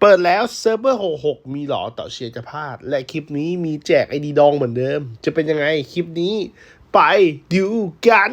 เปิดแล้วเซิร์ฟเวอร์ 66 มีหรอต่อเชียร์จะพลาด และคลิปนี้มีแจกไอดีดองเหมือนเดิม จะเป็นยังไงคลิปนี้ ไปดูกัน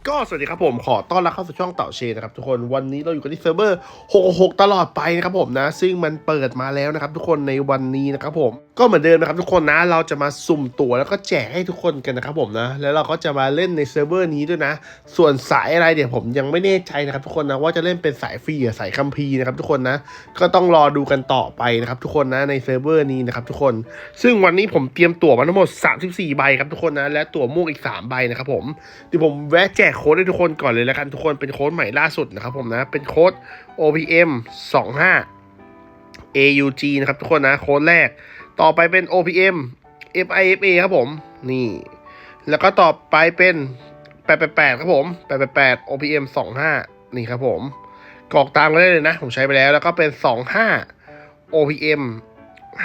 ก็สวัสดีครับผมขอต้อนรับเข้าสู่ช่องเต่าเชนนะครับทุกคนวันนี้เราอยู่กันที่เซิร์ฟเวอร์ 66 ตลอดไปนะครับผมนะ ซึ่งมันเปิดมาแล้วนะครับ ทุกคนในวันนี้นะครับผมก็เหมือนเดิมนะครับทุกคนนะเราจะมาสุ่มตั๋วแล้วก็แจกให้ทุกคนกันนะครับผมนะ แล้วเราก็จะมาเล่นในเซิร์ฟเวอร์นี้ด้วยนะ ส่วนสายอะไรเดี๋ยวผมยังไม่แน่ใจนะครับทุกคนนะว่าจะเล่นเป็นสายฟรีหรือสายคัมภีร์นะครับทุกคนนะ ก็ต้องรอดูกันต่อไปนะครับทุกคนนะในเซิร์ฟเวอร์นี้นะครับทุกคน ซึ่งวันนี้ผมเตรียมตั๋วมาทั้งหมด 34 ใบครับทุกคนนะและตั๋วม่วงอีก 3 ใบนะครับผมเดี๋ยวผมแวะแจกโค้ดให้ทุกคนก่อนเลยแล้วกันทุกคนเป็นโค้ดใหม่ล่าสุดนะครับผมนะเป็นโค้ด OPM 25 AUG นะครับทุกคนนะโค้ดแรก ต่อไปเป็น OPM FIFA ครับผมนี่ แล้วก็ต่อไปเป็น888ครับผม888 OPM 25 นี่ครับผมกรอกตามกันได้เลยนะ ผมใช้ไปแล้ว แล้วก็เป็น 25 OPM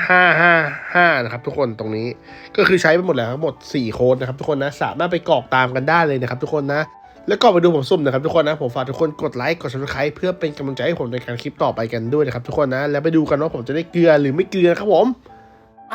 ห้าห้าห้านะครับ ทุกคนตรงนี้ก็คือใช้ไปหมดแล้วทั้งหมด4โค้ดนะครับทุกคนนะสามารถไปกรอกตามกันได้เลยนะครับ ทุกคนนะแล้วก็ไปดูผมสุ่มนะครับทุกคนนะ ผมฝากทุกคนกดไลค์กด subscribe เพื่อเป็นกำลังใจให้ผมในการคลิปต่อไปกันด้วยนะครับทุกคนนะ แล้วไปดูกันว่าผมจะได้เกลือหรือไม่เกลือนะครับผม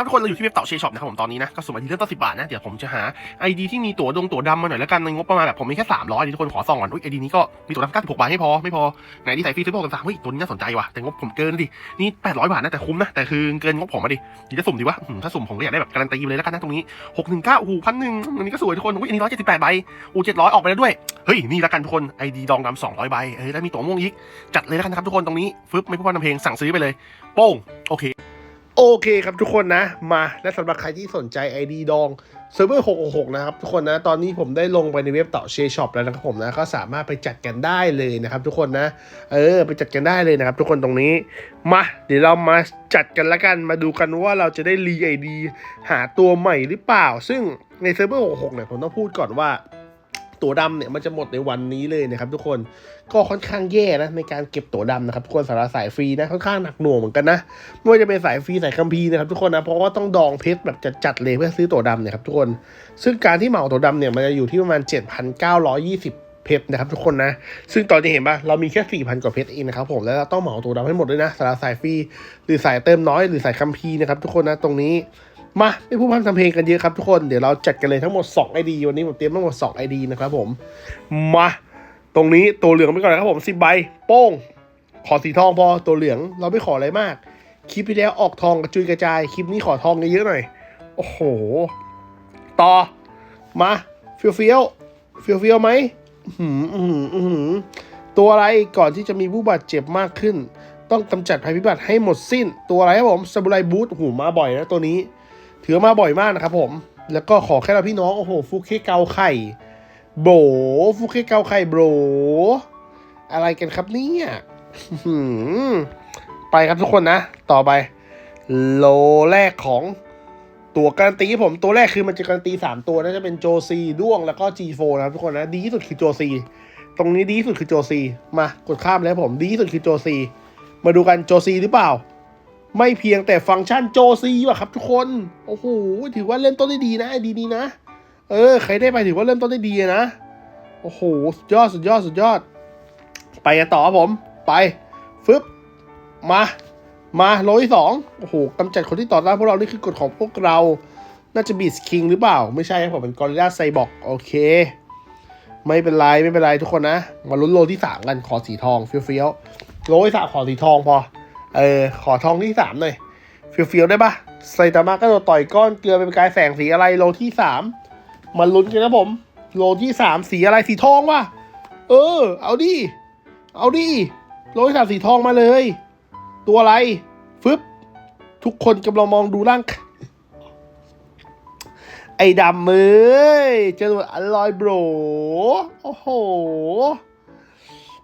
ทุกคนเราอยู่ที่เว็บเต่าเชช็อปนะครับผมตอนนี้นะก็สุ่มไอดีเริ่มต้นสิบาทนะ เดี๋ยวผมจะหาไอดีที่มีตั๋วดงตั๋วดำมาหน่อยแล้วกันในงบประมาณแบบผมมีแค่สามร้อยทุกคนขอส่องก่อนอุ้ยไอดีนี้ก็มีตั๋วดำเก้าสิบหกบาทไม่พอไม่พอไหนดีใส่ฟรีซื้อพวกกันสามเฮ้ยตัวนี้น่าสนใจว่ะแต่งบผมเกินดินี่แปดร้อยบาทนะแต่คุ้มนะแต่คือเกินงบผมมาดิเดี๋ยวจะสุ่มดีวะถ้าสุ่มผมก็อยากได้แบบการันตีเลยแล้วกันนะตรงนี้หกหนึ่งเก้าโอ้โหพันหนึ่งอันนี้ก็สวยทุกคนอุ้ยอันนี้ร้อยเจ็ดสิบแปดใบโอ้เจ็ดร้อยออกไปแล้วด้วยเฮ้ยนี่ล้วกันทุกคนไอดีดองดำสองร้อยใบเออแล้วมีตั๋วม่วงอีกจัดเลยแล้วกันนะครับทุกคนตรงนี้ฟึบไม่พูดพร่ำทำเพลงสั่งซื้อไปเลยโป้งโอเค โอเคครับทุกคนนะ มาและสำหรับใครที่สนใจ ID ดองเซิร์ฟเวอร์666 นะครับ ทุกคนนะ ตอนนี้ผมได้ลงไปในเว็บเต่าเชช็อปแล้วนะครับผมนะ ก็สามารถไปจัดกันได้เลยนะครับทุกคนนะ เออ ไปจัดกันได้เลยนะครับทุกคนตรงนี้ มา เดี๋ยวเรามาจัดกันละกัน มาดูกันว่าเราจะได้รีไอดีหาตัวใหม่หรือเปล่า ซึ่งในเซิร์ฟเวอร์66เนี่ยผมต้องพูดก่อนว่า ตั๋วดำเนี่ยมันจะหมดในวันนี้เลยนะครับทุกคนก็ค่อนข้างแย่นะในการเก็บตั๋วดำนะครับทุกคนสำหรับสายฟรีนะค่อนข้างหนักหน่วงเหมือนกันนะไม่ว่าจะเป็นสายฟรีสายคัมภีร์นะครับทุกคนนะเพราะว่าต้องดองเพชรแบบจัดๆเลยเพื่อซื้อตั๋วดำเนี่ยครับทุกคน ซึ่งการที่เหมาตั๋วดำเนี่ยมันจะอยู่ที่ประมาณ 7,920เพชรนะครับทุกคนนะ ซึ่งตอนนี้เห็นปะเรามีแค่4,000กว่าเพชรเองนะครับผมแล้วเราต้องเหมาตั๋วดำให้หมดด้วยนะสำหรับสายฟรีหรือสายเติมน้อยหรือสายคัมภีร์นะครับทุกคนนะตรงนี้ มาไม่พูดพร่ำทำเพลงกันเยอะครับทุกคนเดี๋ยวเราจัดกันเลยทั้งหมด 2 ID วันนี้ผมเตรียมทั้งหมด 2 ID นะครับผมมาตรงนี้ตัวเหลืองไปก่อนนะครับผมสิบใบโป้ง ขอสีทองพอตัวเหลืองเราไม่ขออะไรมาก คลิปที่แล้วออกทองกระจุยกระจาย คลิปนี้ขอทองเยอะๆหน่อย โอ้โห ต่อ มาเฟียวเฟียวเฟียวเฟียวไหมอื้อหืออื้อหืออื้อหือตัวอะไรก่อนที่จะมีผู้บาดเจ็บมากขึ้น ต้องกำจัดภัยพิบัติให้หมดสิ้น ตัวอะไรครับผมซาบูไรบูทโอ้โหมาบ่อยนะตัวนี้ ถือมาบ่อยมากนะครับผม แล้วก็ขอแค่เราพี่น้อง โอ้โห ฟุกเคเกาไข่โบฟุกเคเกาไข่โบอะไรกันครับเนี่ยไปครับทุกคนนะ ต่อไป โลแรกของตัวการันตีผมตัวแรกคือมันจะการันตี 3 ตัวนะจะเป็นโจซีด้วงแล้วก็ G4 นะครับทุกคนนะ ดีที่สุดคือโจซีตรงนี้ดีที่สุดคือโจซีมากดข้ามแล้วผม ดีที่สุดคือโจซีมาดูกันโจซีหรือเปล่า ไม่เพียงแต่ฟังก์ชันโจซีว่ะครับทุกคน โอ้โห ถือว่าเริ่มต้นได้ดีนะไอดีนี้นะ เออ ใครได้ไปถือว่าเริ่มต้นได้ดีนะ โอ้โห สุดยอด สุดยอด สุดยอด ไปกันต่อครับผม ไป ฟึบ มา มาโลที่สองโอ้โหกำจัดคนที่ต่อต้านพวกเรา นี่คือกฎของพวกเรา น่าจะบีสคิงหรือเปล่า ไม่ใช่ครับผมเป็นกอริลลาไซบอร์กโอเค ไม่เป็นไร ไม่เป็นไรทุกคนนะ มาลุ้นโลที่สามกัน ขอสีทอง เฟี้ยวๆ โลที่สามขอสีทองพอ เออ ขอทองที่สามหน่อยเฟี้ยวๆได้ปะไซตามะก็โดนต่อยก้อนเกลือเป็นกายแสงสีอะไรโลที่สามมาลุ้นกันนะผม โลที่สามสีอะไรสีทองวะเออ เอาดิ เอาดิ โลที่สามสีทองมาเลย ตัวอะไร ฟึบ ทุกคนกำลังมองดูร่าง ไอ้ดำเอ้ยเจอตัวอร่อยโบรโอ้โห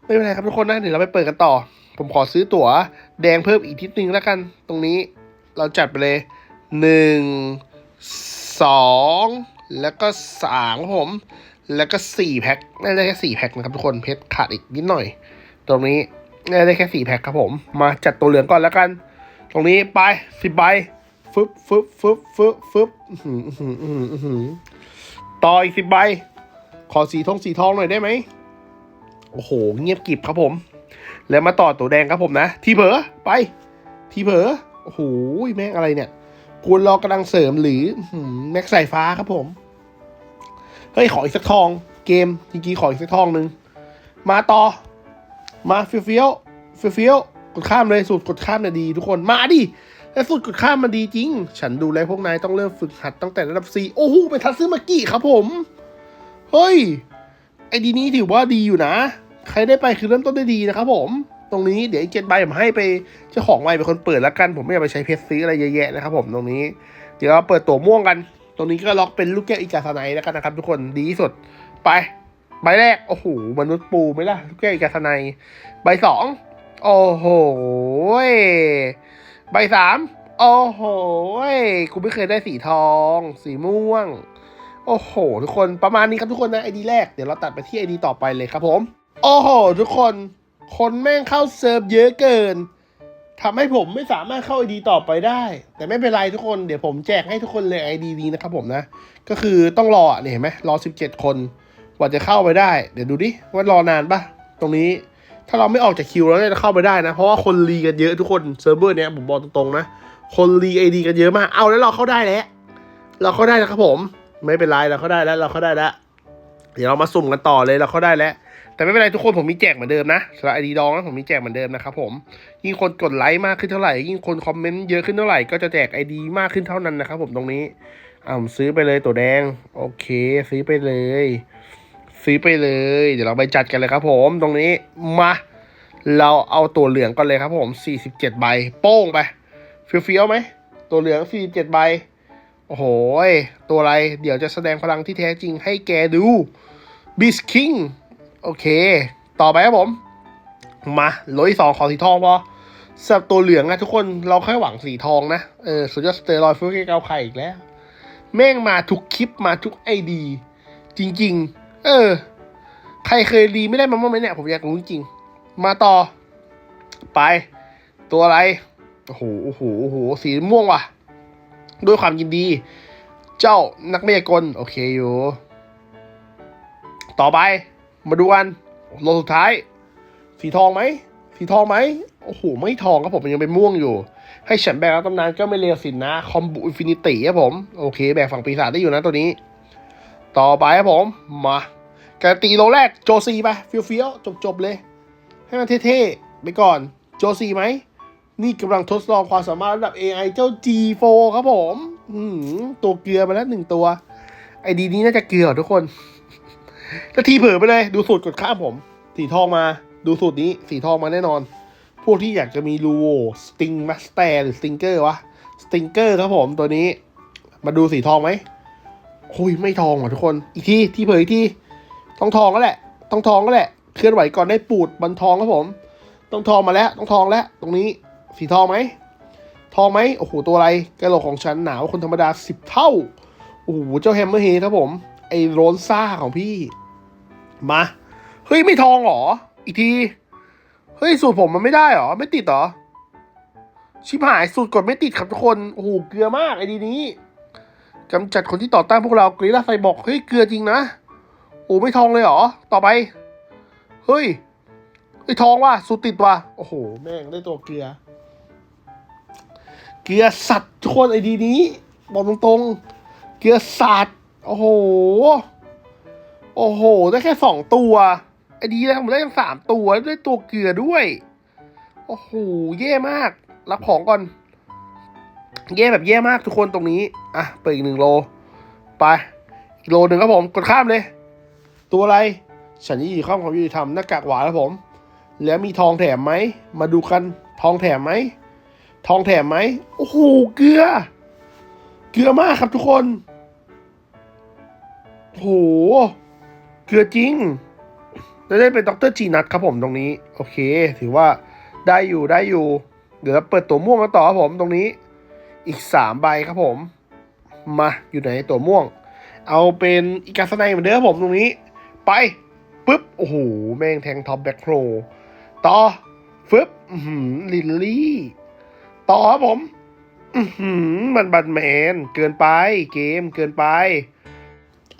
ไม่เป็นไรครับทุกคนนะ เดี๋ยวเราไปเปิดกันต่อ ผมขอซื้อตั๋ว แดงเพิ่มอีกทิศนึงแล้วกัน ตรงนี้เราจัดไปเลยหนึ่งสองแล้วก็สามครับผม แล้วก็สี่แพ็คน่าจะได้แค่สี่แพ็คนะครับทุกคนเพชรขาดอีกนิดหน่อย ตรงนี้น่าจะได้แค่สี่แพ็คครับผม มาจัดตัวเหลืองก่อนแล้วกัน ตรงนี้ไปสิบใบฟึบฟึบฟึบฟึบฟึบอืออืออืออือต่ออีกสิบใบ ขอสีทองสีทองหน่อยได้ไหมโอ้โห เงียบกริบครับผม แล้วมาต่อตัวแดงครับผมนะ ทีเผลอไป ทีเผลอโอ้โหแม่งอะไรเนี่ยกูรรอกำลังเสริมหรือแม็กสายฟ้าครับผม เฮ้ย ขออีกสักทองเกมจริงๆขออีกสักทองหนึ่งมาต่อ มาเฟี้ยวเฟี้ยวเฟี้ยวเฟี้ยวกดข้ามเลยสูตรกดข้ามเนี่ยดีทุกคนมาดิแล้วสูตรกดข้ามมันดีจริง ฉันดูแลพวกนายต้องเริ่มฝึกหัดตั้งแต่ระดับสี่โอ้โหเป็นทัตซึมากิครับผม เฮ้ย ไอดีนี้ถือว่าดีอยู่นะ ใครได้ไปคือเริ่มต้นได้ดีนะครับผมตรงนี้เดี๋ยวไอ้เจ็ดใบผมให้ไปเจ้าของใบเป็นคนเปิดแล้วกัน ผมไม่อยากไปใช้เพชรซื้ออะไรเยอะแยะนะครับผมตรงนี้ เดี๋ยวเราเปิดตัวม่วงกัน ตรงนี้ก็ล็อกเป็นลูกแก้วอีกาสไนแล้วกันนะครับ ทุกคนดีที่สุดไป ใบแรกโอ้โหมนุษย์ปูไหมล่ะลูกแก้วอีกาสไนใบสองโอ้โหใบสามโอ้โหกูไม่เคยได้สีทอง สีม่วง โอ้โห ทุกคนประมาณนี้ครับทุกคนนะไอดีแรกเดี๋ยวเราตัดไปที่ไอดีต่อไปเลยครับผม โอ้โห ทุกคน คนแม่งเข้าเซิร์ฟเยอะเกินทำให้ผมไม่สามารถเข้าไอดีต่อไปได้ แต่ไม่เป็นไรทุกคน เดี๋ยวผมแจกให้ทุกคนเลยไอดีนี้นะครับผมนะ ก็คือต้องรออะเนี่ยเห็นไหมรอ 17 คน กว่าจะเข้าไปได้ เดี๋ยวดูดิว่ารอนานปะตรงนี้ถ้าเราไม่ออกจากคิวแล้วเนี่ยจะเข้าไปได้นะ เพราะว่าคนรีกันเยอะทุกคนเซิร์ฟเวอร์เนี้ยผมบอกตรงๆนะ คนรีไอดีกันเยอะมาก เอาแล้วเราเข้าได้แล้ว เราเข้าได้แล้วครับผม ไม่เป็นไรเราเข้าได้แล้ว เราเข้าได้แล้ว เดี๋ยวเรามาสุ่มกันต่อเลยเราเข้าได้แล้ว แต่ไม่เป็นไรทุกคนผมมีแจกเหมือนเดิมนะสำหรับไอดีดองนะผมมีแจกเหมือนเดิมนะครับผมยิ่งคนกดไลค์มากขึ้นเท่าไหร่ยิ่งคนคอมเมนต์เยอะขึ้นเท่าไหร่ก็จะแจกไอดีมากขึ้นเท่านั้นนะครับผมตรงนี้อ่าซื้อไปเลยตัวแดง โอเค ซื้อไปเลย ซื้อไปเลย เดี๋ยวเราไปจัดกันเลยครับผมตรงนี้มาเราเอาตัวเหลืองก่อนเลยครับผม 47 ใบ โป้งไปเฟี้ยวๆไหม ตัวเหลือง 47 ใบ โอ้โห ตัวอะไร เดี๋ยวจะแสดงพลังที่แท้จริงให้แกดูบิสคิง โอเค ต่อไปครับผม มาโลที่สองขอสีทองพอสำหรับตัวเหลืองนะทุกคนเราค่อยหวังสีทองนะ เออสุดยอดสเตอรอยฟื้นเกาไข่อีกแล้ว แม่งมาทุกคลิปมาทุกไอดี จริง ๆ เออ ใครเคยรีไม่ได้มาบ้างไหมเนี่ย ผมอยากรู้จริง มาต่อ ไป ตัวอะไร โอ้โหโอ้โหโอ้โหสีม่วงว่ะ ด้วยความยินดี เจ้านักเมยากล โอเคอยู่ ต่อไป มาดูกันโลสุดท้าย สีทองไหม สีทองไหม โอ้โห ไม่ทองครับผมมันยังเป็นม่วงอยู่ ให้ฉันแบกรับตำนานก็ไม่เลวสินนะ คอมบูอินฟินิตี้ครับผม โอเค แบกฝั่งปีศาจได้อยู่นะตัวนี้ ต่อไปครับผม มาการตีโลแรกโจซีไปเฟี้ยวๆจบๆเลย ให้มันเท่ๆไปก่อน โจซีไหม นี่กำลังทดลองความสามารถระดับ AI เจ้า G4 ครับผมอืมตัวเกลือมาแล้วหนึ่งตัว ไอดีนี้น่าจะเกลือทุกคน ถ้าทีเผลอไปเลย ดูสูตรกดข้ามผม สีทองมา ดูสูตรนี้ สีทองมาแน่นอน พวกที่อยากจะมีรูโวสติงมาสเตอร์หรือสติงเกอร์วะ สติงเกอร์ครับผมตัวนี้ มาดูสีทองไหมคุยไม่ทองว่ะทุกคน อีกที ที่เผยอีกทีต้องทองก็แหละ ต้องทองก็แหละ เคลื่อนไหวก่อนได้ปูดบันทองครับผม ต้องทองมาแล้ว ต้องทองแล้ว ตรงนี้ สีทองไหม ทองไหมโอ้โห ตัวอะไรกระโหลกของฉันหนาวคนธรรมดาสิบเท่า โอ้โห เจ้าแฮมเมอร์เฮดครับผม ไอ้โรนซ่าของพี่ มา เฮ้ย ไม่ทองเหรอ อีกที เฮ้ย สูตรผมมันไม่ได้เหรอ ไม่ติดหรอ ชิบหายสูตรกดไม่ติดครับทุกคน โอ้โห เกลือมากไอ้ดีนี้กำจัดคนที่ต่อต้านพวกเรากรีล่าไซบอก เฮ้ย เกลือจริงนะ โอ้ไม่ทองเลยเหรอ ต่อไป เฮ้ยไอ้ทองว่ะสูตรติดว่ะ โอ้โห แม่งได้ตัวเกลือ เกลือสัตว์ทุกคนไอ้ดีนี้ บอกตรงๆ เกลือสัตว์ โอ้โห โอ้โห ได้แค่สองตัวไอ้ดีแล้วผมได้ทั้งสามตัวได้ตัวเกลือด้วย โอ้โหแย่มาก รับของก่อนแย่แบบแย่มากทุกคนตรงนี้ อะ เปิดอีกหนึ่งโล ไป อีกโลหนึ่งครับผม กดข้ามเลย ตัวอะไร ฉันยี่ข้ามความยุติธรรมหน้ากากหวานครับผม แล้วมีทองแถมไหม มาดูกัน ทองแถมไหม ทองแถมไหม โอ้โห เกลือ เกลือมากครับทุกคน โอ้โห เกลือจริงแล้วได้เป็นดรจีนัทครับผมตรงนี้ โอเค ถือว่าได้อยู่ได้อยู่ เดี๋ยวเราเปิดตัวม่วงกันต่อครับผมตรงนี้ อีกสามใบครับผม มาอยู่ไหนตัวม่วง เอาเป็นอีกาสไนเหมือนเดิมครับผมตรงนี้ ไปปึ๊บโอ้โหแม่งแทงท็อปแบ็คโครต่อฟึบลิลลี่ ต่อครับผมมันบันแมน เกินไป เกมเกินไป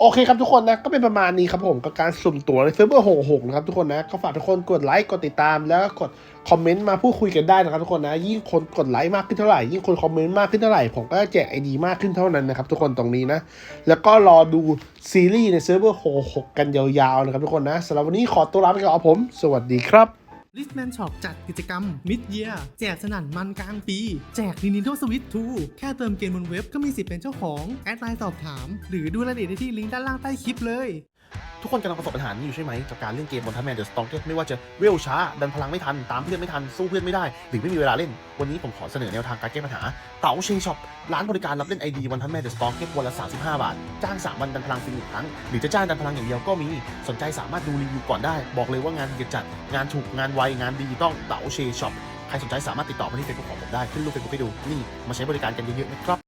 โอเคครับทุกคนนะ ก็เป็นประมาณนี้ครับผมกับการสุ่มตั๋วในเซิร์ฟเวอร์หกหกนะครับทุกคนนะ ก็ฝากทุกคนกดไลค์กดติดตาม แล้วก็กดคอมเมนต์มาพูดคุยกันได้นะครับทุกคนนะ ยิ่งคนกดไลค์มากขึ้นเท่าไหร่ ยิ่งคนคอมเมนต์มากขึ้นเท่าไหร่ ผมก็จะแจกไอดีมากขึ้นเท่านั้นนะครับทุกคนตรงนี้นะ แล้วก็รอดูซีรีส์ในเซิร์ฟเวอร์หกหกกันยาวๆนะครับทุกคนนะสำหรับวันนี้ขอตัวลาไปก่อนผม สวัสดีครับ ลิสแมนช็อปจัดกิจกรรมมิดเยียแจกสนั่นมันกลางปี แจก Nintendo Switch 2 แค่เติมเกมบนเว็บก็มีสิทธิ์เป็นเจ้าของ แอดไลน์สอบถาม หรือดูรายละเอียดได้ที่ลิงก์ด้านล่างใต้คลิปเลย ทุกคนกำลังประสบปัญหานี้อยู่ใช่ไหมกับการเล่นเกมบนทัพแมนเดอะสตองเกไม่ว่าจะเวลช้า ดันพลังไม่ทัน ตามเพื่อนไม่ทัน สู้เพื่อนไม่ได้ หรือไม่มีเวลาเล่น วันนี้ผมขอเสนอแนวทางการแก้ปัญหา เต๋าเชงช็อป ร้านบริการรับเล่นไอดีวันทัพแมนเดอะสตองเกวันละ 35 บาท จ้าง 3 วันดันพลังฟรีหนึ่งครั้ง หรือจะจ้างดันพลังอย่างเดียวก็มี สนใจสามารถดูรีวิวก่อนได้ บอกเลยว่างานดีจัด งานถูก งานไว งานดีต้องเต๋าเชงช็อป ใครสนใจสามารถติดต่อมาที่เฟซบุ๊กของผมได้ ขึ้นรูปเฟซบุ๊กให้ดู นี่ มาใช้บริการกันเยอะๆนะครับ